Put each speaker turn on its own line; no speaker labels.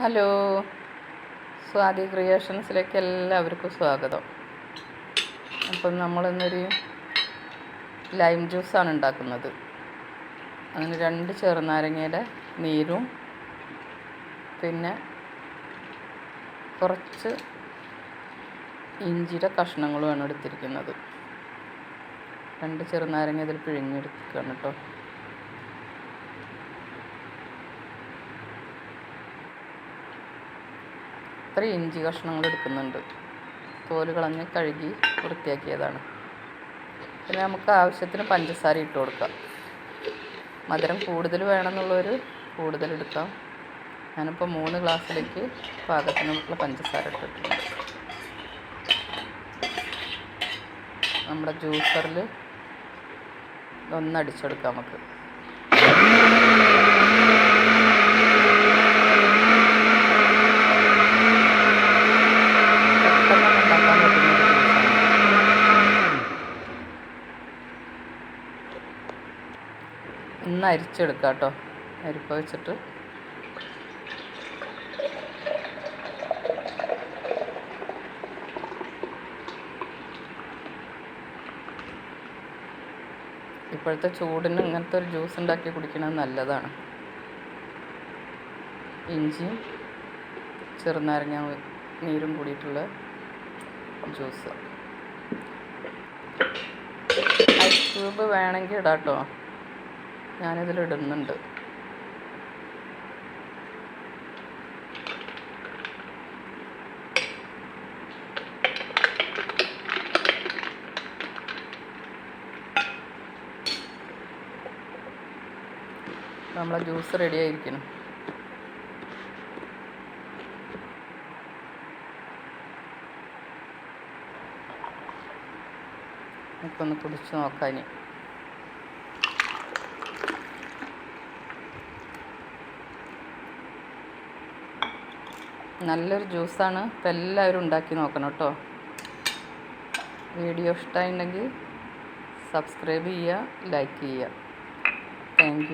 Hello. Swathi ക്രിയേഷൻസിലേക്ക് എല്ലാവർക്കും സ്വാഗതം. അപ്പം നമ്മളിന്നൊരു ലൈം ജ്യൂസാണ് ഉണ്ടാക്കുന്നത്. അതിന് രണ്ട് ചെറുനാരങ്ങയുടെ നീരും പിന്നെ കുറച്ച് ഇഞ്ചിയുടെ കഷ്ണങ്ങളുമാണ് എടുത്തിരിക്കുന്നത്. രണ്ട് ചെറുനാരങ്ങ ഇതിൽ പിഴിഞ്ഞെടുക്കുകയാണ് കേട്ടോ. ഇത്ര ഇഞ്ചി കഷ്ണങ്ങൾ എടുക്കുന്നുണ്ട്. തോൽ കളഞ്ഞ് കഴുകി വൃത്തിയാക്കിയതാണ്. പിന്നെ നമുക്ക് ആവശ്യത്തിന് പഞ്ചസാര ഇട്ട് കൊടുക്കാം. മധുരം കൂടുതൽ വേണമെന്നുള്ളവർ കൂടുതൽ എടുക്കാം. ഞാനിപ്പോൾ മൂന്ന് ഗ്ലാസ്സിലേക്ക് പാകത്തിനുള്ള പഞ്ചസാര ഇട്ടിട്ടുണ്ട്. നമ്മുടെ ജ്യൂസറിൽ ഒന്ന് അടിച്ചെടുക്കാം നമുക്ക് പെട്ടെന്ന് ഉണ്ടാക്കാൻ പറ്റുന്ന ഒരു ജ്യൂസാണ് ഒന്ന് അരിച്ചെടുക്കാം കേട്ടോ. അരിപ്പ വെച്ചിട്ട്. ഇപ്പോഴത്തെ ചൂടിന് ഇങ്ങനത്തെ ഒരു ജ്യൂസ് ഉണ്ടാക്കി കുടിക്കുന്നത് നല്ലതാണ്. ഇഞ്ചി ചെറുനാരങ്ങ നീരും കൂടിയിട്ടുള്ള ജ്യൂസ്. ഐസ് ക്യൂബ് വേണമെങ്കിൽ ഇടാം കേട്ടോ ഞാനിതിൽ ഇടുന്നുണ്ട് നമ്മളെ ജ്യൂസ് റെഡി ആയിരിക്കണം നമുക്കൊന്ന് കുടിച്ച് നോക്കാം നല്ലൊരു ജ്യൂസാണ്. ഇപ്പം എല്ലാവരും ഉണ്ടാക്കി നോക്കണം കേട്ടോ. വീഡിയോ ഇഷ്ടമായിട്ടുണ്ടെങ്കിൽ സബ്സ്ക്രൈബ് ചെയ്യുക ലൈക്ക് ചെയ്യുക. താങ്ക്